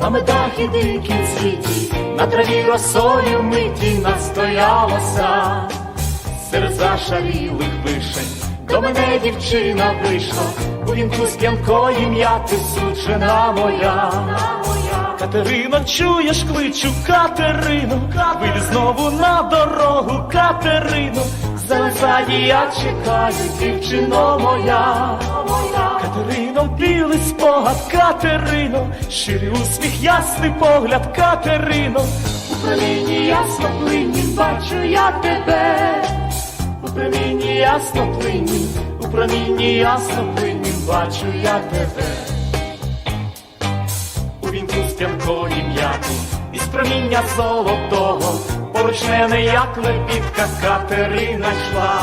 на медах і дикім світі, на траві росою миті настоялося, серед зашарілих вишень, до мене дівчина вийшла, у вінку з п'янкої м'яти суджена моя. Катерино, чуєш, кличу Катерино, вийди знову на дорогу, Катерино, Залезаді я чекаю, дівчино моя, Катерино, щирий усміх, ясний погляд, Катерино, у промінні ясно плині бачу я тебе, у промінні ясно плині, у промінні ясно плині бачу я тебе. у вінку з п'янкої м'яти, із проміння золотого, поруч мене, як лебідка, Катерина йшла.